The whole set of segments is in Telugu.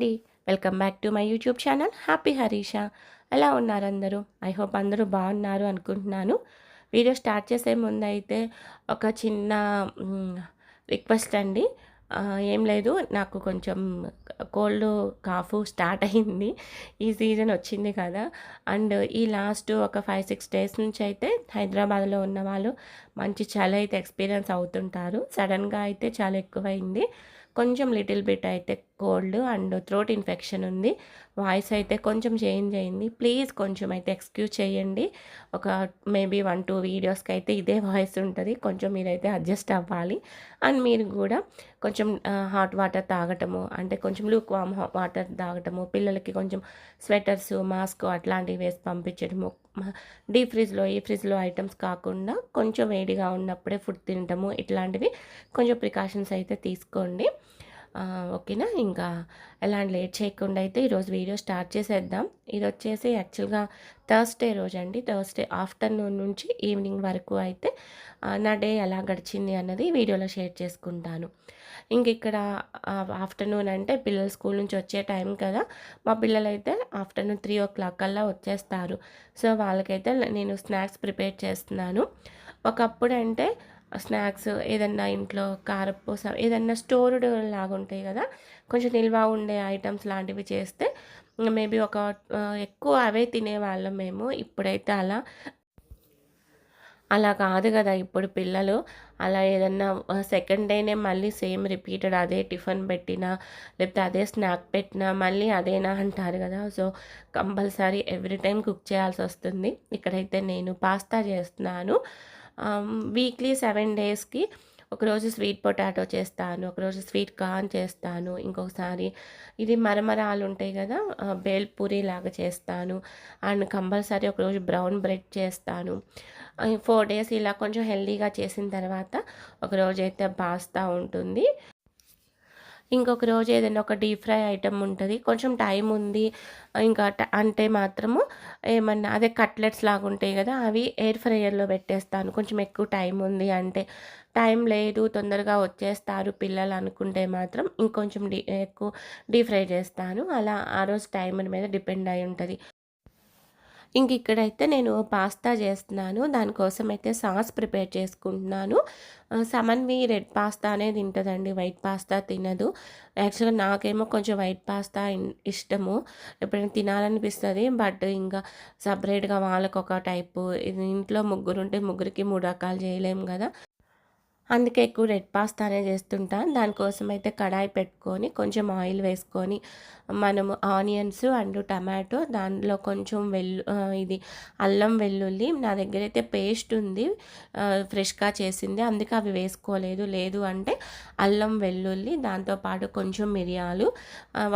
అండి. Welcome back to my YouTube channel happy Harisha ఎలా ఉన్నారు అందరూ? ఐ హోప్ అందరూ బాగున్నారు అనుకుంటున్నాను. వీడియో స్టార్ట్ చేసే ముందు అయితే ఒక చిన్న రిక్వెస్ట్ అండి. ఏం లేదు నాకు కొంచెం కోల్డ్ కాఫ్ స్టార్ట్ అయింది. ఈ సీజన్ వచ్చింది కదా. అండ్ ఈ లాస్ట్ ఒక ఫైవ్ సిక్స్ డేస్ నుంచి అయితే హైదరాబాద్లో ఉన్న వాళ్ళు మంచి చలి అయితే ఎక్స్పీరియన్స్ అవుతుంటారు. సడన్గా అయితే చాలా ఎక్కువైంది. కొంచెం లిటిల్ బిట్ అయితే కోల్డ్ అండ్ థ్రోట్ ఇన్ఫెక్షన్ ఉంది. వాయిస్ అయితే కొంచెం చేంజ్ అయింది. ప్లీజ్ కొంచెం అయితే ఎక్స్క్యూజ్ చేయండి. ఒక మేబీ వన్ టూ వీడియోస్కి అయితే ఇదే వాయిస్ ఉంటుంది. కొంచెం మీరైతే అడ్జస్ట్ అవ్వాలి. అండ్ మీరు కూడా కొంచెం హాట్ వాటర్ తాగటము అంటే కొంచెం లూక్ వామ్ వాటర్ తాగటము పిల్లలకి కొంచెం స్వెటర్స్ మాస్క్ అట్లాంటివి వేసి పంపించడము డీప్ ఫ్రిడ్జ్లో ఈ ఫ్రిడ్జ్లో ఐటమ్స్ కాకుండా కొంచెం వేడిగా ఉన్నప్పుడే ఫుడ్ తినటము ఇట్లాంటివి. కొంచెం ప్రికాషన్స్ అయితే తీసుకోండి. ఓకేనా? ఇంకా ఎలాంటి లేట్ చేయకుండా అయితే ఈరోజు వీడియో స్టార్ట్ చేసేద్దాం. ఇది వచ్చేసి యాక్చువల్గా థర్స్డే రోజు అండి థర్స్డే ఆఫ్టర్నూన్ నుంచి ఈవినింగ్ వరకు అయితే నా డే ఎలా గడిచింది అన్నది వీడియోలో షేర్ చేసుకుంటాను. ఇంక ఇక్కడ ఆఫ్టర్నూన్ అంటే పిల్లలు స్కూల్ నుంచి వచ్చే టైం కదా. మా పిల్లలు అయితే ఆఫ్టర్నూన్ త్రీ ఓ క్లాక్ కల్లా వచ్చేస్తారు. సో వాళ్ళకైతే నేను స్నాక్స్ ప్రిపేర్ చేస్తున్నాను. ఒకప్పుడు అంటే స్నాక్స్ ఏదన్నా ఇంట్లో కారపూస ఏదన్నా స్టోర్డ్ లాగా ఉంటాయి కదా కొంచెం నిల్వ ఉండే ఐటమ్స్ లాంటివి చేస్తే మేబీ ఒక ఎక్కువ అవే తినేవాళ్ళం మేము. ఇప్పుడైతే అలా అలా కాదు కదా. ఇప్పుడు పిల్లలు అలా ఏదన్నా సెకండ్ డేనే మళ్ళీ సేమ్ రిపీటెడ్ అదే టిఫిన్ పెట్టినా లేకపోతే అదే స్నాక్ పెట్టినా మళ్ళీ అదేనా అంటారు కదా. So compulsory every time cook చేయాల్సి వస్తుంది. ఇక్కడైతే నేను పాస్తా చేస్తున్నాను. వీక్లీ సెవెన్ డేస్కి ఒకరోజు స్వీట్ పొటాటో చేస్తాను ఒకరోజు స్వీట్ కార్న్ చేస్తాను ఇంకొకసారి ఇది మరమరాలు ఉంటాయి కదా బేల్ పూరి లాగా చేస్తాను అండ్ కంపల్సరీ ఒకరోజు బ్రౌన్ బ్రెడ్ చేస్తాను. ఫోర్ డేస్ ఇలా కొంచెం హెల్దీగా చేసిన తర్వాత ఒకరోజు అయితే పాస్తా ఉంటుంది. ఇంకొక రోజు ఏదైనా ఒక డీప్ ఫ్రై ఐటమ్ ఉంటుంది. కొంచెం టైం ఉంది. ఇంకా అంటే మాత్రము ఏమన్నా అదే కట్లెట్స్ లాగా ఉంటాయి కదా అవి ఎయిర్ ఫ్రైయర్లో పెట్టేస్తాను. కొంచెం ఎక్కువ టైం ఉంది అంటే. టైం లేదు తొందరగా వచ్చేస్తారు పిల్లలు అనుకుంటే మాత్రం ఇంకొంచెం డీ ఎక్కువ డీప్ ఫ్రై చేస్తాను. అలా ఆ రోజు టైం మీద డిపెండ్ అయి ఉంటుంది. ఇంక ఇక్కడైతే నేను పాస్తా చేస్తున్నాను. దానికోసం అయితే సాస్ ప్రిపేర్ చేసుకుంటున్నాను. సమన్వి రెడ్ పాస్తా అనేది తింటుందండి. వైట్ పాస్తా తినదు. యాక్చువల్గా నాకేమో కొంచెం వైట్ పాస్తా ఇష్టము. ఎప్పుడైనా తినాలనిపిస్తుంది బట్ ఇంకా సపరేట్గా వాళ్ళకు ఒక టైపు ఇంట్లో ముగ్గురు ఉంటే ముగ్గురికి మూడు రకాలు చేయలేము కదా. అందుకే ఎక్కువ రెడ్ పాస్తానే చేస్తుంటాను దానికోసం అయితే కడాయి పెట్టుకొని కొంచెం ఆయిల్ వేసుకొని మనము ఆనియన్స్ అండ్ టమాటో దాంట్లో కొంచెం వెల్లు ఇది అల్లం వెల్లుల్లి నా దగ్గర అయితే పేస్ట్ ఉంది ఫ్రెష్గా చేసింది అందుకే అవి వేసుకోలేదు. లేదు అంటే అల్లం వెల్లుల్లి దాంతోపాటు కొంచెం మిరియాలు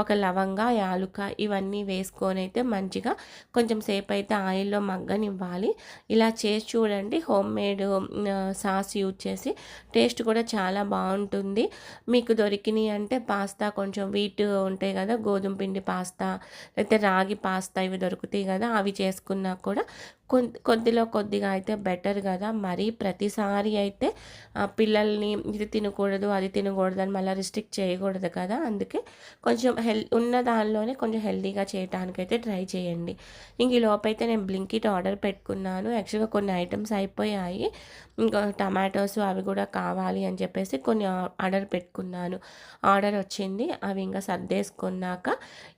ఒక లవంగా యాలుక ఇవన్నీ వేసుకొని అయితే మంచిగా కొంచెం సేపు అయితే ఆయిల్లో మగ్గనివ్వాలి. ఇలా చేసి చూడండి హోమ్ మేడ్ సాస్ యూజ్ చేసి టేస్ట్ కూడా చాలా బాగుంటుంది. మీకు దొరికినాయి అంటే పాస్తా కొంచెం వీట్ ఉంటాయి కదా గోధుమ పిండి పాస్తా లేకపోతే రాగి పాస్తా ఇవి దొరుకుతాయి కదా అవి చేసుకున్నా కూడా కొద్దిలో కొద్దిగా అయితే బెటర్ కదా. మరీ ప్రతిసారి అయితే పిల్లల్ని ఇది తినకూడదు అది తినకూడదు అని మళ్ళీ రిస్ట్రిక్ట్ చేయకూడదు కదా. అందుకే కొంచెం హెల్ ఉన్న దానిలోనే కొంచెం హెల్దీగా చేయడానికైతే ట్రై చేయండి. ఇంక ఈ లోపైతే నేను బ్లింకిట్ ఆర్డర్ పెట్టుకున్నాను. యాక్చువల్గా కొన్ని ఐటమ్స్ అయిపోయాయి. ఇంకా టమాటోస్ అవి కూడా కావాలి అని చెప్పేసి కొన్ని ఆర్డర్ పెట్టుకున్నాను. ఆర్డర్ వచ్చింది. అవి ఇంకా సర్దేసుకున్నాక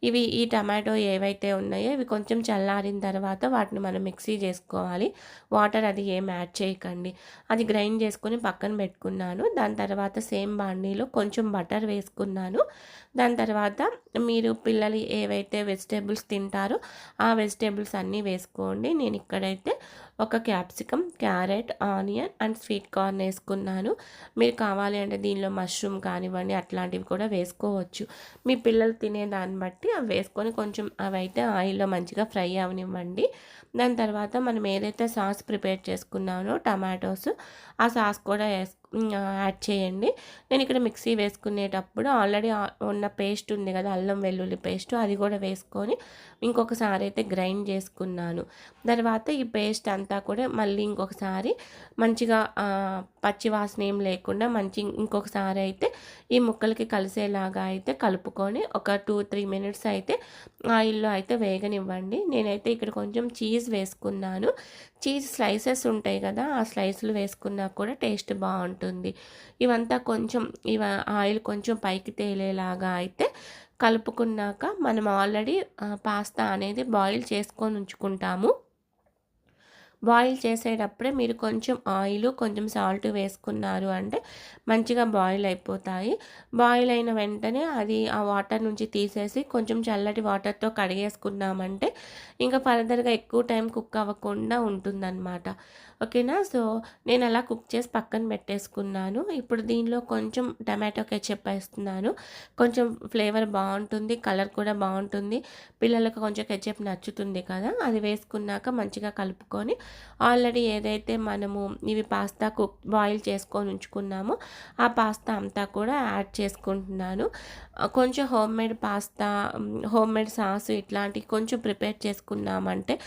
ఇవి ఈ టమాటో ఏవైతే ఉన్నాయో ఇవి కొంచెం చల్లారిన తర్వాత వాటిని మనం మిక్సీ చేసుకోవాలి. వాటర్ అది ఏం యాడ్ చేయకండి. అది గ్రైండ్ చేసుకొని పక్కన పెట్టుకున్నాను. దాని తర్వాత సేమ్ బాండీలో కొంచెం బటర్ వేసుకున్నాను. దాని తర్వాత మీరు పిల్లలు ఏవైతే వెజిటేబుల్స్ తింటారో ఆ వెజిటేబుల్స్ అన్నీ వేసుకోండి. నేను ఇక్కడైతే ఒక capsicum carrot onion and sweet corn వేసుకున్నాను. మీరు కావాలి అంటే దీనిలో మష్రూమ్ కానివ్వండి అట్లాంటివి కూడా వేసుకోవచ్చు. మీ పిల్లలు తినే దాన్ని బట్టి అవి వేసుకొని కొంచెం అవి అయితే ఆయిల్లో మంచిగా ఫ్రై అవనివ్వండి. దాని తర్వాత మనం ఏదైతే సాస్ ప్రిపేర్ చేసుకున్నానో టమాటోస్ ఆ సాస్ కూడా యాడ్ చేయండి. నేను ఇక్కడ మిక్సీ వేసుకునేటప్పుడు ఆల్రెడీ ఉన్న పేస్ట్ ఉంది కదా అల్లం వెల్లుల్లి పేస్ట్ అది కూడా వేసుకొని ఇంకొకసారి అయితే గ్రైండ్ చేసుకున్నాను. తర్వాత ఈ పేస్ట్ అంతా కూడా మళ్ళీ ఇంకొకసారి మంచిగా పచ్చి వాసన ఏం లేకుండా మంచి ఇంకొకసారి అయితే ఈ ముక్కలకి కలిసేలాగా అయితే కలుపుకొని ఒక టూ త్రీ మినిట్స్ అయితే ఆయిల్లో అయితే వేగనివ్వండి. నేనైతే ఇక్కడ కొంచెం చీజ్ వేసుకున్నాను. చీజ్ స్లైసెస్ ఉంటాయి కదా ఆ స్లైసులు వేసుకున్నా కూడా టేస్ట్ బాగుంటుంది. ఇవంతా కొంచెం ఇవ ఆయిల్ కొంచెం పైకి తేలేలాగా అయితే కలుపుకున్నాక మనం ఆల్రెడీ పాస్తా అనేది బాయిల్ చేసుకొని ఉంచుకుంటాము. బాయిల్ చేసేటప్పుడే మీరు కొంచెం ఆయిల్ కొంచెం సాల్ట్ వేసుకున్నారు అంటే మంచిగా బాయిల్ అయిపోతాయి. బాయిల్ అయిన వెంటనే అది ఆ వాటర్ నుంచి తీసేసి కొంచెం చల్లటి వాటర్తో కడిగేసుకున్నామంటే ఇంకా ఫర్దర్గా ఎక్కువ టైం కుక్ అవ్వకుండా ఉంటుందన్నమాట. ఓకేనా? సో నేను అలా కుక్ చేసి పక్కన పెట్టేసుకున్నాను. ఇప్పుడు దీనిలో కొంచెం టమాటో కెచప్ వేస్తున్నాను. కొంచెం ఫ్లేవర్ బాగుంటుంది కలర్ కూడా బాగుంటుంది. పిల్లలకు కొంచెం కెచప్ నచ్చుతుంది కదా? అది వేసుకున్నాక మంచిగా కలుపుకొని ఆల్రెడీ ఏదైతే మనము ఇవి పాస్తా కుక్ బాయిల్ చేసుకొని ఉంచుకున్నామో ఆ పాస్తా అంతా కూడా యాడ్ చేసుకుంటున్నాను. కొంచెం home made pasta home made sauce ఇట్లాంటివి కొంచెం ప్రిపేర్ చేసుకున్నామంటే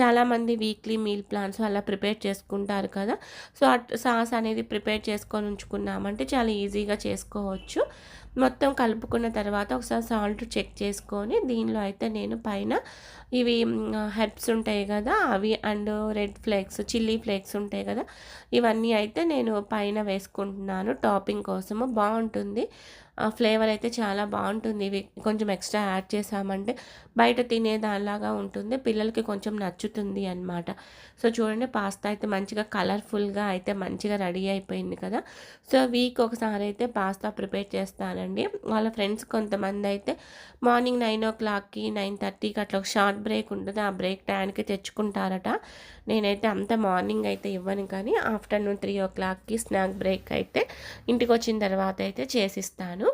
చాలామంది వీక్లీ మీల్ ప్లాన్స్ అలా ప్రిపేర్ చేసుకుంటారు కదా. సో సాస్ అనేది ప్రిపేర్ చేసుకొని ఉంచుకున్నామంటే చాలా ఈజీగా చేసుకోవచ్చు. మొత్తం కలుపుకున్న తర్వాత ఒకసారి సాల్ట్ చెక్ చేసుకొని దీనిలో అయితే నేను పైన ఇవి హెర్బ్స్ ఉంటాయి కదా అవి and red flakes chilli flakes ఉంటాయి కదా ఇవన్నీ అయితే నేను పైన వేసుకుంటున్నాను టాపింగ్ కోసము. బాగుంటుంది. ఫ్లేవర్ అయితే చాలా బాగుంటుంది. ఇవి కొంచెం ఎక్స్ట్రా యాడ్ చేసామంటే బయట తినే దానిలాగా ఉంటుంది. పిల్లలకి కొంచెం నచ్చుతుంది అనమాట సో చూడండి పాస్తా అయితే మంచిగా కలర్ఫుల్గా అయితే మంచిగా రెడీ అయిపోయింది కదా. సో వీక్ ఒకసారి అయితే పాస్తా ప్రిపేర్ చేస్తానండి. వాళ్ళ ఫ్రెండ్స్ కొంతమంది అయితే మార్నింగ్ నైన్ ఓ క్లాక్కి నైన్ థర్టీకి అట్లా ఒక షార్ట్ బ్రేక్ ఉంటుంది ఆ బ్రేక్ టైంకి తెచ్చుకుంటారట. నేనైతే అంత మార్నింగ్ అయితే ఇవ్వను కానీ ఆఫ్టర్నూన్ త్రీ ఓ క్లాక్కి స్నాక్ బ్రేక్ అయితే ఇంటికి వచ్చిన తర్వాత అయితే చేసిస్తాను.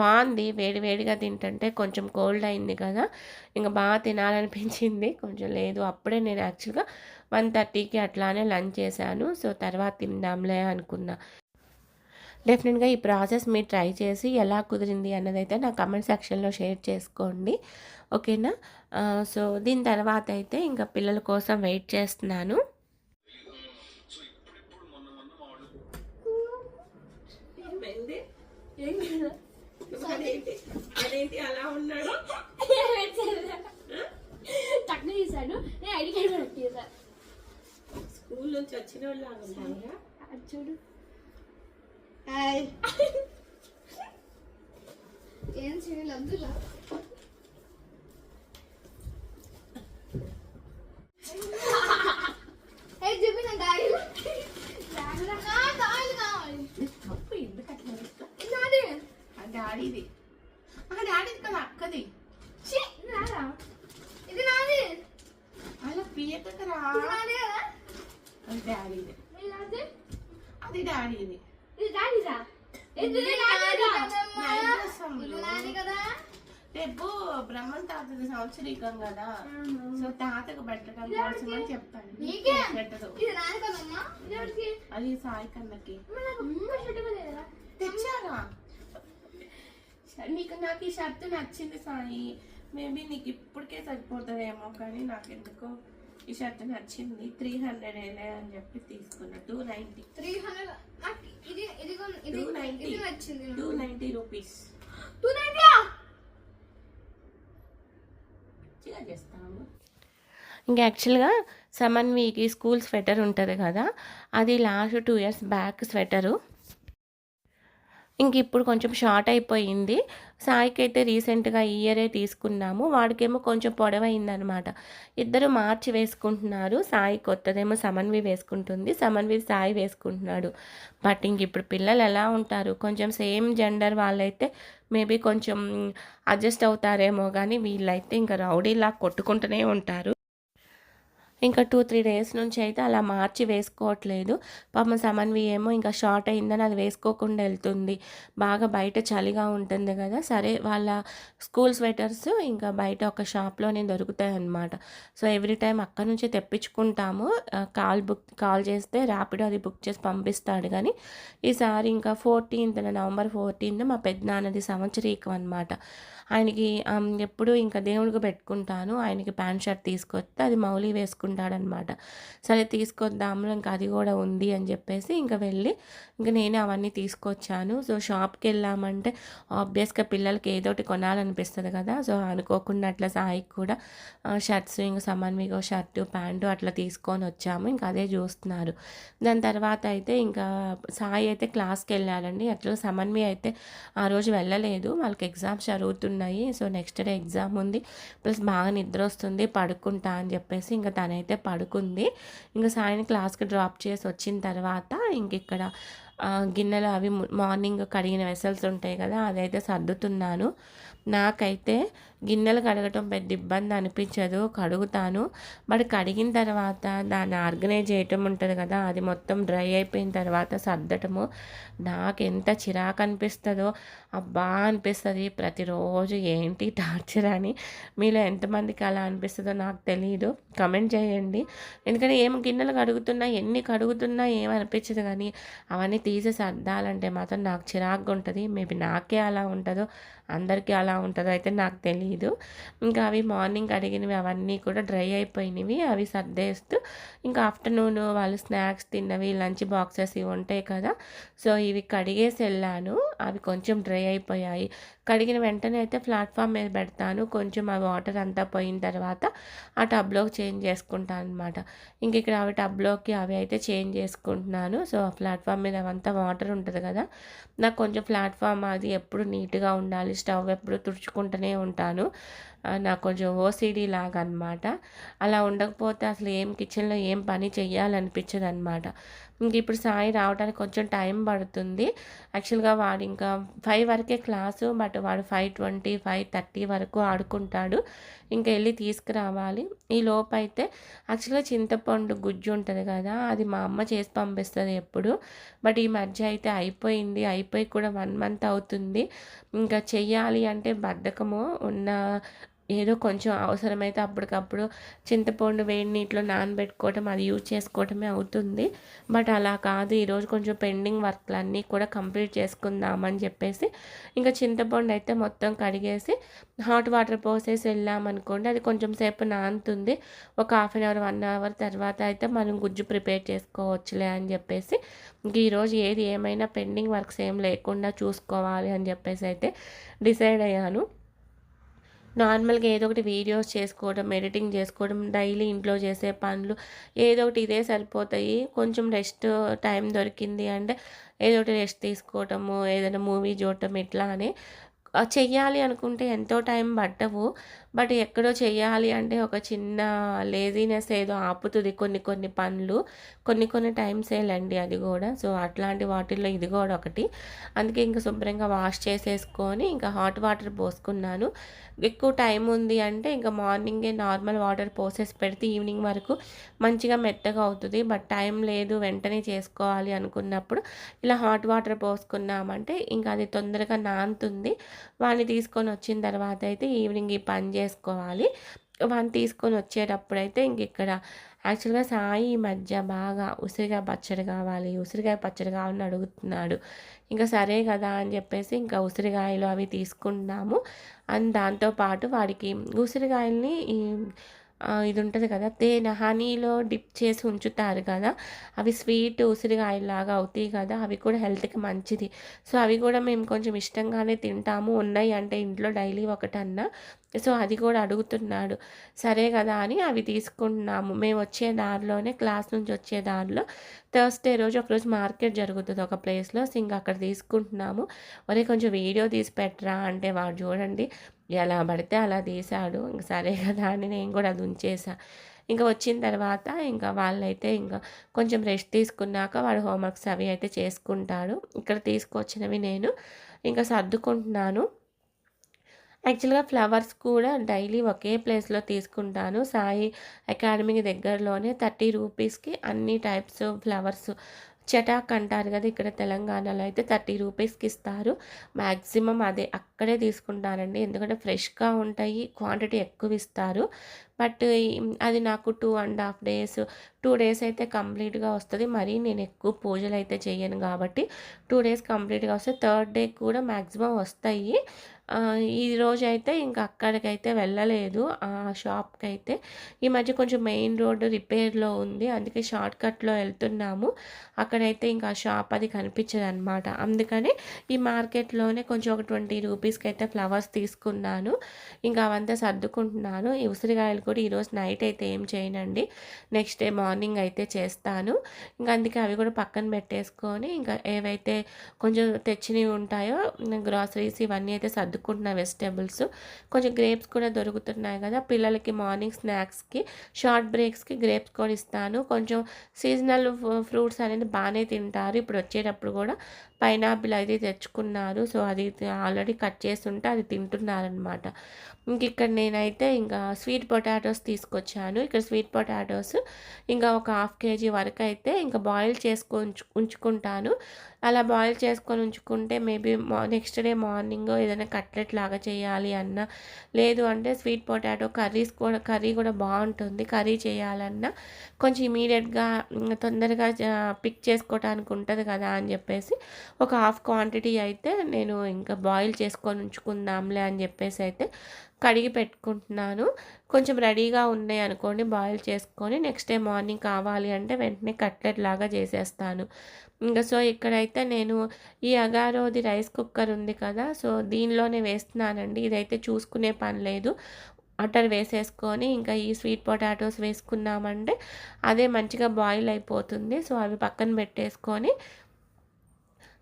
బాగుంది. వేడి వేడిగా తింటుంటే కొంచెం కోల్డ్ అయింది కదా. ఇంకా బాగా తినాలనిపించింది. కొంచెం లేదు. అప్పుడే నేను యాక్చువల్గా వన్ థర్టీకి అట్లానే లంచ్ చేశాను. సో తర్వాత తిందాంలే అనుకున్నా. డెఫినెట్గా ఈ ప్రాసెస్ మీరు ట్రై చేసి ఎలా కుదిరింది అన్నదైతే నా కమెంట్ సెక్షన్లో షేర్ చేసుకోండి. ఓకేనా సో దీని తర్వాత అయితే ఇంకా పిల్లల కోసం వెయిట్ చేస్తున్నాను. అదేంటి అలా ఉన్నాడు. టక్ను తీసాడు నేను ఐడి కార్డు పెట్టేసా స్కూల్ నుంచి వచ్చిన వాళ్ళు ఉంటారా అది చూడు. హాయ్ ఏం చేయాలి అందులో ఏ చెప్పి నా డాడీ డాడీ కావాలి తప్పు ఎందుకు అట్లా చేస్తా? నాది ఆ డాడీది ఆ డాడీది కదా అక్కది ఛీ, ఇది నాదా ఇది నాది అలా పియకరా ఇది నాది కదా అది డాడీది ఇది నాది అది డాడీది ఇది డాడీదా ఇది నాది కదమ్మా. నైవేద్యం. ఇది నాది కదా రేపు బ్రహ్మన్ తాతది సంవత్సరీకం కదా సో తాతకు పెట్టడం కోసం అని చెప్తాను నీకే? పెట్టదు ఇది నాది కదమ్మా ఇది ఎవరికి అది సాయి కన్నకి. తెచ్చారా? నీకు నాకు ఈ షర్ట్ నచ్చింది సాయి. మేబీ నీకు ఇప్పటికే సరిపోతుందేమో కానీ నాకు ఎందుకో ఈ షర్ట్ నచ్చింది. త్రీ హండ్రెడ్ వేలే అని చెప్పి తీసుకున్నా. Two ninety. త్రీ హండ్రెడ్ ఇది ఇది టూ నైంటీ. ఇది నచ్చింది టూ నైంటీ రూపీస్. టూ మంచిగా చేస్తాము ఇంకా యాక్చువల్గా సమన్వికి స్కూల్ స్వెటర్ ఉంటుంది కదా అది last two years back sweater. ఇంక ఇప్పుడు కొంచెం షార్ట్ అయిపోయింది. సాయికి అయితే రీసెంట్గా ఈ ఇయరే తీసుకున్నాము. వాడికేమో కొంచెం పొడవైందనమాట. ఇద్దరు మార్చి వేసుకుంటున్నారు. సాయి కొత్తదేమో సమన్వి వేసుకుంటుంది. సమన్వి సాయి వేసుకుంటున్నాడు. బట్ ఇంక ఇప్పుడు పిల్లలు ఎలా ఉంటారు? కొంచెం సేమ్ జెండర్ వాళ్ళైతే మేబీ కొంచెం అడ్జస్ట్ అవుతారేమో కానీ వీళ్ళైతే ఇంకా రౌడీలా కొట్టుకుంటూనే ఉంటారు. ఇంకా టూ త్రీ డేస్ నుంచి అయితే అలా మార్చి వేసుకోవట్లేదు. పాపం సమన్వి ఏమో ఇంకా షార్ట్ అయిందని అది వేసుకోకుండా వెళ్తుంది. బాగా బయట చలిగా ఉంటుంది కదా. సరే వాళ్ళ స్కూల్ స్వెటర్స్ ఇంకా బయట ఒక షాప్లోనే దొరుకుతాయి అన్నమాట. సో ఎవ్రీ టైం అక్కడ నుంచే తెప్పించుకుంటాము. కాల్ బుక్ కాల్ చేస్తే ర్యాపిడో అది బుక్ చేసి పంపిస్తాడు కానీ ఈసారి ఇంకా ఫోర్టీన్త్ నవంబర్ ఫోర్టీన్త్ మా పెద్దనాన్నది సంవత్సరీకం అనమాట ఆయనకి ఎప్పుడు ఇంకా దేవుడికి పెట్టుకుంటాను. ఆయనకి ప్యాంట్ షర్ట్ తీసుకొస్తే అది మౌలి తీసుకుంటాడనమాట. సరే తీసుకొద్దాము ఇంకా అది కూడా ఉంది అని చెప్పేసి ఇంకా వెళ్ళి ఇంకా నేనే అవన్నీ తీసుకొచ్చాను. సో షాప్కి వెళ్ళామంటే ఆబ్వియస్గా పిల్లలకి ఏదో ఒకటి కొనాలనిపిస్తుంది కదా. సో అనుకోకుండా అట్లా సాయికి కూడా షర్ట్స్ ఇంకా సమన్విగో షర్టు ప్యాంటు అట్లా తీసుకొని వచ్చాము. ఇంకా అదే చూస్తున్నారు. దాని తర్వాత అయితే ఇంకా సాయి అయితే క్లాస్కి వెళ్ళాలండి అట్లా సమన్వి అయితే ఆ రోజు వెళ్ళలేదు. వాళ్ళకి ఎగ్జామ్స్ జరుగుతున్నాయి. సో నెక్స్ట్ డే ఎగ్జామ్ ఉంది. ప్లస్ బాగా నిద్ర వస్తుంది పడుకుంటా అని చెప్పేసి ఇంకా తనైతే పడుకుంది. ఇంకా సాయిని క్లాస్కి డ్రాప్ చేసి వచ్చిన తర్వాత ఇంక ఇక్కడ గిన్నెలు అవి మార్నింగ్ కడిగిన వెసల్స్ ఉంటాయి కదా అదైతే సర్దుతున్నాను. నాకైతే గిన్నెలు కడగటం పెద్ద ఇబ్బంది అనిపించదు. కడుగుతాను. బట్ కడిగిన తర్వాత దాన్ని ఆర్గనైజ్ చేయటం ఉంటుంది కదా అది మొత్తం డ్రై అయిపోయిన తర్వాత సర్దటము. నాకు ఎంత చిరాకు అనిపిస్తుందో అబ్బా అనిపిస్తుంది. ప్రతిరోజు ఏంటి టార్చర్ అని మీలో ఎంతమందికి అలా అనిపిస్తుందో నాకు తెలియదు కమెంట్ చేయండి. ఎందుకంటే ఏం గిన్నెలు కడుగుతున్నా ఎన్ని కడుగుతున్నా ఏమనిపించదు కానీ అవన్నీ తీసి సర్దాలంటే మాత్రం నాకు చిరాకుగా ఉంటుంది. మేబీ నాకే అలా ఉంటుందో అందరికీ అలా ఉంటుందో అయితే నాకు తెలియదు ఇంకా అవి మార్నింగ్ అడిగినవి అవన్నీ కూడా డ్రై అయిపోయినవి అవి సర్దేస్తూ ఇంకా ఆఫ్టర్నూన్ వాళ్ళు స్నాక్స్ తిన్నవి లంచ్ బాక్సెస్ ఇవి ఉంటాయి కదా. సో ఇవి కడిగేసి వెళ్ళాను. అవి కొంచెం డ్రై అయిపోయాయి. కడిగిన వెంటనే అయితే ప్లాట్ఫామ్ మీద పెడతాను. కొంచెం ఆ వాటర్ అంతా పోయిన తర్వాత ఆ టబ్లోకి చేంజ్ చేసుకుంటాను అనమాట ఇంక ఇక్కడ అవి టబ్లోకి అవి అయితే చేంజ్ చేసుకుంటున్నాను. సో ఆ ప్లాట్ఫామ్ మీద అవంతా వాటర్ ఉంటుంది కదా. నాకు కొంచెం ప్లాట్ఫామ్ అది ఎప్పుడు నీట్గా ఉండాలి. స్టవ్ ఎప్పుడు తుడుచుకుంటూనే ఉంటాను. నాకు కొంచెం ఓసీడీ లాగా అనమాట అలా ఉండకపోతే అసలు ఏం కిచెన్లో ఏం పని చెయ్యాలనిపించదు అనమాట ఇంక ఇప్పుడు సాయి రావడానికి కొంచెం టైం పడుతుంది. యాక్చువల్గా వాడు ఇంకా ఫైవ్ వరకే క్లాసు బట్ వాడు ఫైవ్ ట్వంటీ ఫైవ్ థర్టీ వరకు ఆడుకుంటాడు. ఇంకా వెళ్ళి తీసుకురావాలి. ఈ లోపు అయితే యాక్చువల్గా చింతపండు గుజ్జు ఉంటుంది కదా అది మా అమ్మ చేసి పంపిస్తుంది ఎప్పుడు. బట్ ఈ మధ్య అయితే అయిపోయింది. అయిపోయి కూడా వన్ మంత్ అవుతుంది. ఇంకా చెయ్యాలి అంటే బద్ధకము ఉన్న ఏదో కొంచెం అవసరమైతే అప్పటికప్పుడు చింతపండు వేడి నీటిలో నానబెట్టుకోవటం అది యూజ్ చేసుకోవటమే అవుతుంది. బట్ అలా కాదు ఈరోజు కొంచెం పెండింగ్ వర్క్లన్నీ కూడా కంప్లీట్ చేసుకుందామని చెప్పేసి ఇంకా చింతపండు అయితే మొత్తం కడిగేసి హాట్ వాటర్ పోసేసి వెళ్ళామనుకోండి అది కొంచెం సేపు నానుతుంది. ఒక half an hour one hour తర్వాత అయితే మనం గుజ్జు ప్రిపేర్ చేసుకోవచ్చులే అని చెప్పేసి ఇంక ఈరోజు ఏది ఏమైనా పెండింగ్ వర్క్స్ ఏం లేకుండా చూసుకోవాలి అని చెప్పేసి అయితే డిసైడ్ అయ్యాను. నార్మల్గా ఏదో ఒకటి వీడియోస్ చేసుకోవడం ఎడిటింగ్ చేసుకోవడం డైలీ ఇంట్లో చేసే పనులు ఏదో ఒకటి ఇదే సరిపోతాయి. కొంచెం రెస్ట్ టైం దొరికింది అంటే ఏదో ఒకటి రెస్ట్ తీసుకోవటము ఏదైనా మూవీ చూడటం ఇట్లా అని చెయ్యాలి అనుకుంటే ఎంతో టైం పట్టవు. బట్ ఎక్కడో చేయాలి అంటే ఒక చిన్న లేజీనెస్ ఏదో ఆపుతుంది కొన్ని కొన్ని పనులు. కొన్ని కొన్ని టైమ్స్ టైమ్సేలండి అది కూడా. సో అట్లాంటి వాటిల్లో ఇది కూడా ఒకటి. అందుకే ఇంకా శుభ్రంగా వాష్ చేసేసుకొని ఇంకా హాట్ వాటర్ పోసుకున్నాను. ఎక్కువ టైం ఉంది అంటే ఇంకా మార్నింగే నార్మల్ వాటర్ పోసేసి పెడితే ఈవినింగ్ వరకు మంచిగా మెత్తగా అవుతుంది. బట్ టైం లేదు వెంటనే చేసుకోవాలి అనుకున్నప్పుడు ఇలా హాట్ వాటర్ పోసుకున్నామంటే ఇంకా అది తొందరగా నానుతుంది. వాడిని తీసుకొని వచ్చిన తర్వాత అయితే ఈవినింగ్ ఈ పని చేసుకోవాలి. వాడిని తీసుకొని వచ్చేటప్పుడు అయితే ఇంక ఇక్కడ యాక్చువల్గా సాయి ఈ మధ్య బాగా ఉసిరికాయ పచ్చడి కావాలి ఉసిరికాయ పచ్చడి కావాలని అడుగుతున్నాడు. ఇంకా సరే కదా అని చెప్పేసి ఇంకా ఉసిరికాయలు అవి తీసుకున్నాము అండ్ దాంతోపాటు వాడికి ఉసిరికాయల్ని ఈ ఇది ఉంటుంది కదా తేనె హనీలో డిప్ చేసి ఉంచుతారు కదా అవి స్వీట్ ఉసిరికాయలాగా అవుతాయి కదా అవి కూడా హెల్త్కి మంచిది. సో అవి కూడా మేము కొంచెం ఇష్టంగానే తింటాము. ఉన్నాయి అంటే ఇంట్లో డైలీ ఒకటన్నా. సో అది కూడా అడుగుతున్నాడు. సరే కదా అని అవి తీసుకుంటున్నాము. మేము వచ్చే దారిలోనే క్లాస్ నుంచి వచ్చే దారిలో థర్స్డే రోజు ఒకరోజు మార్కెట్ జరుగుతుంది ఒక ప్లేస్లో. సో ఇంకా అక్కడ తీసుకుంటున్నాము. ఒరే కొంచెం వీడియో తీసి పెట్టరా అంటే వాడు చూడండి. ఎలా పడితే అలా తీశాడు. ఇంక సరే కదా అని నేను కూడా అది ఉంచేసా. ఇంకా వచ్చిన తర్వాత ఇంకా వాళ్ళైతే ఇంకా కొంచెం రెస్ట్ తీసుకున్నాక వాడు హోంవర్క్స్ అవి అయితే చేసుకుంటాడు. ఇక్కడ తీసుకొచ్చినవి నేను ఇంకా సర్దుకుంటున్నాను. యాక్చువల్గా ఫ్లవర్స్ కూడా డైలీ ఒకే ప్లేస్లో తీసుకుంటాను. సాయి అకాడమీకి దగ్గరలోనే థర్టీ రూపీస్కి అన్ని టైప్స్ ఫ్లవర్స్ చటాక్ అంటారు కదా ఇక్కడ తెలంగాణలో అయితే థర్టీ రూపీస్కి ఇస్తారు. మ్యాక్సిమం అదే అక్కడే తీసుకుంటానండి ఎందుకంటే ఫ్రెష్గా ఉంటాయి క్వాంటిటీ ఎక్కువ ఇస్తారు. బట్ అది నాకు two and half days two days అయితే కంప్లీట్గా వస్తుంది. మరి నేను ఎక్కువ పూజలు అయితే చేయను కాబట్టి టూ డేస్ కంప్లీట్గా వస్తే థర్డ్ డే కూడా మ్యాక్సిమం వస్తాయి. ఈరోజైతే ఇంకా అక్కడికైతే వెళ్ళలేదు. ఆ షాప్కి అయితే ఈ మధ్య కొంచెం మెయిన్ రోడ్డు రిపేర్‌లో ఉంది. అందుకే షార్ట్‌కట్‌లో వెళ్తున్నాము అక్కడైతే ఇంకా షాప్ అది కనిపించదనమాట. అందుకని ఈ మార్కెట్‌లోనే కొంచెం ఒక ట్వంటీ రూపీస్కి అయితే ఫ్లవర్స్ తీసుకున్నాను. ఇంకా అవంతా సర్దుకుంటున్నాను. ఈ ఉసిరికాయలు కూడా ఈరోజు నైట్ అయితే ఏం చేయనండి. నెక్స్ట్ డే మార్నింగ్ అయితే చేస్తాను. ఇంకా అందుకే అవి కూడా పక్కన పెట్టేసుకొని ఇంకా ఏవైతే కొంచెం తెచ్చినవి ఉంటాయో గ్రాసరీస్ ఇవన్నీ అయితే సర్దు సర్దుకుంటున్నా వెజిటేబుల్స్ కొంచెం గ్రేప్స్ కూడా దొరుకుతున్నాయి కదా! పిల్లలకి మార్నింగ్ స్నాక్స్‌కి షార్ట్ బ్రేక్స్‌కి గ్రేప్స్ కూడా ఇస్తాను. కొంచెం సీజనల్ ఫ్రూట్స్ అనేది బాగానే తింటారు. ఇప్పుడు వచ్చేటప్పుడు కూడా పైనాపిల్ అది తెచ్చుకున్నారు. సో, అది ఆల్రెడీ కట్ చేసి ఉంటే అది తింటున్నారనమాట. ఇంక ఇక్కడ నేనైతే ఇంకా స్వీట్ పొటాటోస్ తీసుకొచ్చాను. ఇక్కడ స్వీట్ పొటాటోస్ ఇంకా ఒక హాఫ్ కేజీ వరకు అయితే ఇంకా బాయిల్ చేసుకొని ఉంచుకుంటాను. అలా బాయిల్ చేసుకొని ఉంచుకుంటే మేబీ మా నెక్స్ట్ డే మార్నింగ్ ఏదైనా కట్లెట్ లాగా చేయాలి అన్న లేదు అంటే స్వీట్ పొటాటో కర్రీస్ కూడా కర్రీ కూడా బాగుంటుంది కర్రీ చేయాలన్నా కొంచెం ఇమీడియట్గా తొందరగా పిక్ చేసుకోవటానికి ఉంటుంది కదా! అని చెప్పేసి ఒక హాఫ్ క్వాంటిటీ అయితే నేను ఇంకా బాయిల్ చేసుకొని ఉంచుకుందాంలే అని చెప్పేసి అయితే కడిగి పెట్టుకుంటున్నాను. కొంచెం రెడీగా ఉన్నాయి అనుకోండి బాయిల్ చేసుకొని నెక్స్ట్ డే మార్నింగ్ కావాలి అంటే వెంటనే కట్లెట్ లాగా చేసేస్తాను. ఇంకా సో, ఇక్కడైతే నేను ఈ అగారోది రైస్ కుక్కర్ ఉంది కదా! సో, దీనిలోనే వేస్తున్నానండి. ఇదైతే చూసుకునే పని లేదు. అటర్ వేసేసుకొని ఇంకా ఈ స్వీట్ పొటాటోస్ వేసుకున్నామంటే అదే మంచిగా బాయిల్ అయిపోతుంది. సో, అవి పక్కన పెట్టేసుకొని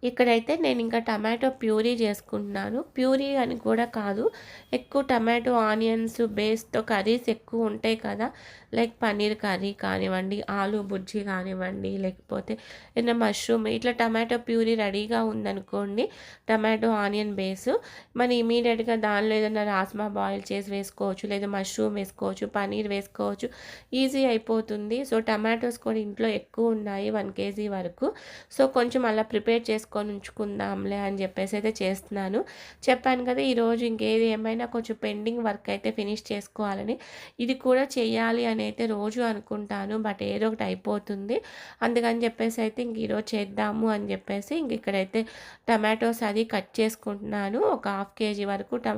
ఇక్కడైతే నేను ఇంకా టమాటో ప్యూరీ చేసుకుంటున్నాను. ప్యూరీ అని కూడా కాదు. ఎక్కువ టమాటో, ఆనియన్స్ బేస్‌తో కర్రీస్ ఎక్కువ ఉంటాయి కదా! లైక్ పన్నీర్ కర్రీ కానివ్వండి, ఆలు బుజ్జి కానివ్వండి, లేకపోతే ఏదైనా మష్రూమ్ ఇట్లా టమాటో ప్యూరీ రెడీగా ఉందనుకోండి. టమాటో, ఆనియన్ బేసు మనం ఇమీడియట్గా దానిలో ఏదైనా రాజ్మా బాయిల్ చేసి వేసుకోవచ్చు. లేదా మష్రూమ్ వేసుకోవచ్చు. పన్నీర్ వేసుకోవచ్చు. ఈజీ అయిపోతుంది. సో, టమాటోస్ కూడా ఇంట్లో ఎక్కువ ఉన్నాయి వన్ కేజీ వరకు. సో, కొంచెం అలా ప్రిపేర్ చేసుకొని ఉంచుకుందాంలే అని చెప్పేసి అయితే చేస్తున్నాను. చెప్పాను కదా! ఈరోజు ఇంకేది ఏమైనా కొంచెం పెండింగ్ వర్క్ అయితే ఫినిష్ చేసుకోవాలని. ఇది కూడా చేయాలి అని అయితే రోజు అనుకుంటాను. బట్ ఏదో ఒకటి అయిపోతుంది. అందుకని చెప్పేసి అయితే ఇంక ఈరోజు చేద్దాము అని చెప్పేసి ఇంక ఇక్కడైతే టమాటోస్ అది కట్ చేసుకుంటున్నాను. ఒక హాఫ్ కేజీ వరకు ట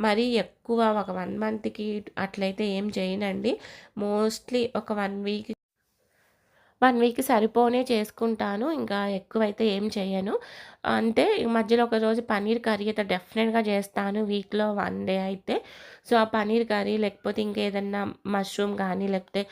మరీ ఎక్కువ ఒక వన్ మంత్‌కి అట్లయితే ఏం చేయనండి. మోస్ట్‌లీ ఒక వన్ వీక్ వన్ వీక్ సరిపోనే చేసుకుంటాను. ఇంకా ఎక్కువైతే ఏం చేయను. అంటే మధ్యలో ఒకరోజు పన్నీర్ కర్రీ అయితే డెఫినెట్‌గా చేస్తాను. వీక్‌లో వన్ డే అయితే. సో, ఆ పన్నీర్ కర్రీ లేకపోతే ఇంకేదన్నా మష్రూమ్ కానీ లేకపోతే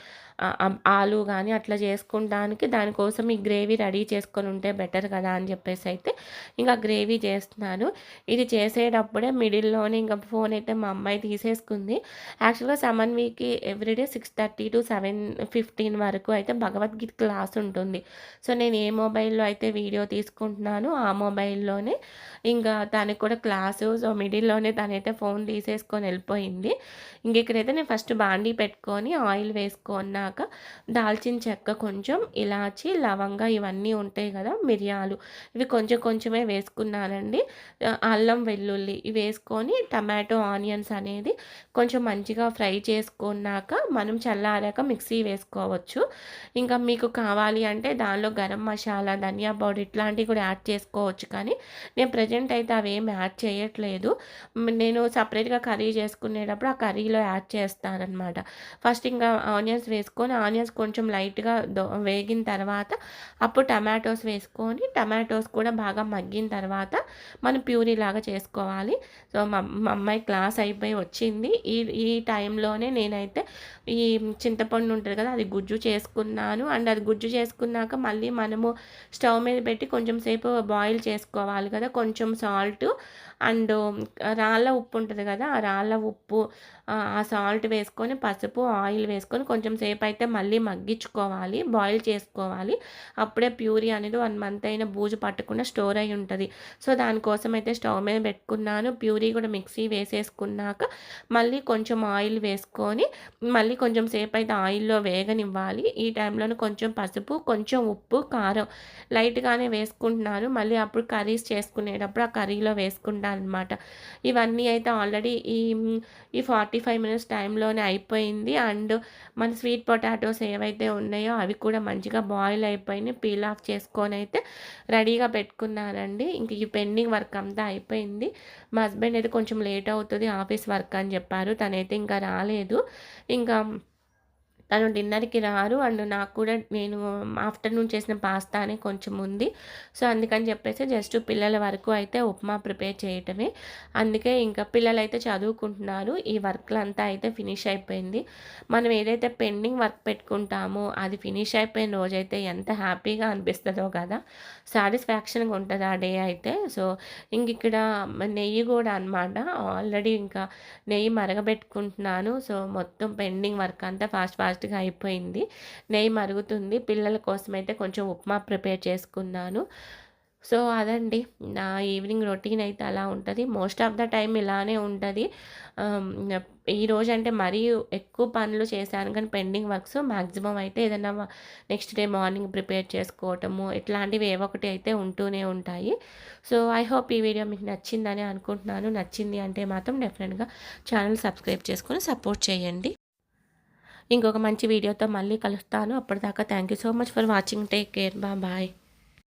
ఆలు కానీ అట్లా చేసుకుంటానికి దానికోసం ఈ గ్రేవీ రెడీ చేసుకొని ఉంటే బెటర్ కదా! అని చెప్పేసి అయితే ఇంకా గ్రేవీ చేస్తున్నాను. ఇది చేసేటప్పుడే మిడిల్‌లోనే ఇంకా ఫోన్ అయితే మా అమ్మాయి తీసేసుకుంది. యాక్చువల్‌గా సమన్వికి ఎవ్రీడే 6:30-7:15 వరకు అయితే భగవద్గీత క్లాస్ ఉంటుంది. సో, నేను ఏ మొబైల్‌లో అయితే వీడియో తీసుకుంటున్నానో ఆ మొబైల్‌లోనే ఇంకా తనకి కూడా క్లాసు. సో, మిడిల్‌లోనే తనైతే ఫోన్ తీసేసుకొని వెళ్ళిపోయింది. ఇంక ఇక్కడైతే నేను ఫస్ట్ బాండీ పెట్టుకొని ఆయిల్ వేసుకున్నాక దాల్చిన చెక్క కొంచెం, ఇలాచి, లవంగా ఇవన్నీ ఉంటాయి కదా! మిరియాలు ఇవి కొంచెం కొంచెమే వేసుకున్నానండి. అల్లం, వెల్లుల్లి ఇవి వేసుకొని టమాటో, ఆనియన్స్ అనేది కొంచెం మంచిగా ఫ్రై చేసుకున్నాక మనం చల్లారాక మిక్సీ వేసుకోవచ్చు. ఇంకా మీకు కావాలి అంటే దానిలో గరం మసాలా, ధనియా పౌడర్ ఇట్లాంటివి కూడా యాడ్ చేసుకోవచ్చు. కానీ నేను ప్రెజెంట్ అయితే అవేమి యాడ్ చేయట్లేదు. నేను సపరేట్గా కర్రీ చేసుకునేటప్పుడు ఆ కర్రీలో యాడ్ చేస్తారనమాట ఫస్ట్ ఇంకా ఆనియన్స్ వేసుకొని ఆనియన్స్ కొంచెం లైట్‌గా వేగిన తర్వాత అప్పుడు టమాటోస్ వేసుకొని టమాటోస్ కూడా బాగా మగ్గిన తర్వాత మనం ప్యూరీ లాగా చేసుకోవాలి. సో, మా అమ్మాయి క్లాస్ అయిపోయి వచ్చింది. ఈ ఈ టైంలోనే నేనైతే ఈ చింతపండు ఉంటుంది కదా! అది గుజ్జు చేసుకున్నాను. అండ్ అది గుజ్జు చేసుకున్నాక మళ్ళీ మనము స్టవ్ మీద పెట్టి కొంచెం సేపు బాయిల్ చేసుకోవాలి కదా! కొంచెం సాల్ట్ అండ్ రాళ్ళ ఉప్పు ఉంటుంది కదా! ఆ రాళ్ళ ఉప్పు ఆ సాల్ట్ వేసుకొని పసుపు, ఆయిల్ వేసుకొని కొంచెం సేపయితే మళ్ళీ మగ్గించుకోవాలి. బాయిల్ చేసుకోవాలి. అప్పుడే ప్యూరీ అనేది వన్ మంత్ అయిన బూజు పట్టకుండా స్టోర్ అయి ఉంటుంది సో, దానికోసం అయితే స్టవ్ మీద పెట్టుకున్నాను. ప్యూరీ కూడా మిక్సీ వేసేసుకున్నాక మళ్ళీ కొంచెం ఆయిల్ వేసుకొని మళ్ళీ కొంచెం సేపు అయితే ఆయిల్‌లో వేగనివ్వాలి. ఈ టైంలోనే కొంచెం పసుపు, కొంచెం ఉప్పు, కారం లైట్‌గానే వేసుకుంటున్నాను. మళ్ళీ అప్పుడు కర్రీస్ చేసుకునేటప్పుడు ఆ కర్రీలో వేసుకుంటాను అనమాట ఇవన్నీ అయితే ఆల్రెడీ ఈ ఈ ఫార్టీ ఫైవ్ మినిట్స్ టైంలోనే అయిపోయింది. అండ్ మన స్వీట్ పొటాటోస్ ఏవైతే ఉన్నాయో అవి కూడా మంచిగా బాయిల్ అయిపోయినాయి. పీల్ ఆఫ్ చేసుకొని అయితే రెడీగా పెట్టుకున్నానండి. ఇంక ఈ పెండింగ్ వర్క్ అంతా అయిపోయింది. మా హస్బెండ్ అయితే కొంచెం లేట్ అవుతుంది ఆఫీస్ వర్క్ అని చెప్పారు. తనైతే ఇంకా రాలేదు. ఇంకా తను డిన్నర్‌కి రారు. అండ్ నాకు కూడా నేను ఆఫ్టర్‌నూన్ చేసిన పాస్తానే కొంచెం ఉంది. సో, అందుకని చెప్పేసి జస్ట్ పిల్లల వరకు అయితే ఉప్మా ప్రిపేర్ చేయటమే. అందుకే ఇంకా పిల్లలైతే చదువుకుంటున్నారు. ఈ వర్క్‌లంతా అయితే ఫినిష్ అయిపోయింది. మనం ఏదైతే పెండింగ్ వర్క్ పెట్టుకుంటామో అది ఫినిష్ అయిపోయిన రోజైతే ఎంత హ్యాపీగా అనిపిస్తుందో కదా! సాటిస్ఫాక్షన్‌గా ఉంటుంది ఆ డే అయితే. సో, ఇంక ఇక్కడ నెయ్యి కూడా అనమాట. ఆల్రెడీ ఇంకా నెయ్యి మరగబెట్టుకుంటున్నాను. సో, మొత్తం పెండింగ్ వర్క్ అంతా ఫాస్ట్ ఫాస్ట్ ఫాస్ట్‌గా అయిపోయింది. నెయ్యి మరుగుతుంది. పిల్లల కోసం అయితే కొంచెం ఉప్మా ప్రిపేర్ చేసుకున్నాను. సో, అదండి నా ఈవినింగ్ రొటీన్ అయితే అలా ఉంటుంది మోస్ట్ ఆఫ్ ద టైం ఇలానే ఉంటుంది ఈరోజు అంటే మరీ ఎక్కువ పనులు చేశాను కానీ పెండింగ్ వర్క్స్ మ్యాక్సిమం అయితే ఏదైనా నెక్స్ట్ డే మార్నింగ్ ప్రిపేర్ చేసుకోవటము ఇట్లాంటివి ఏవో ఒకటి అయితే ఉంటూనే ఉంటాయి. సో, ఐ హోప్ ఈ వీడియో మీకు నచ్చిందని అనుకుంటున్నాను. నచ్చింది అంటే మాత్రం డెఫినెట్‌గా ఛానల్ సబ్స్క్రైబ్ చేసుకొని సపోర్ట్ చేయండి. ఇంకొక మంచి వీడియోతో మళ్ళీ కలుస్తాను. అప్పటిదాకా thank you so much for watching. Take care. బా బాయ్.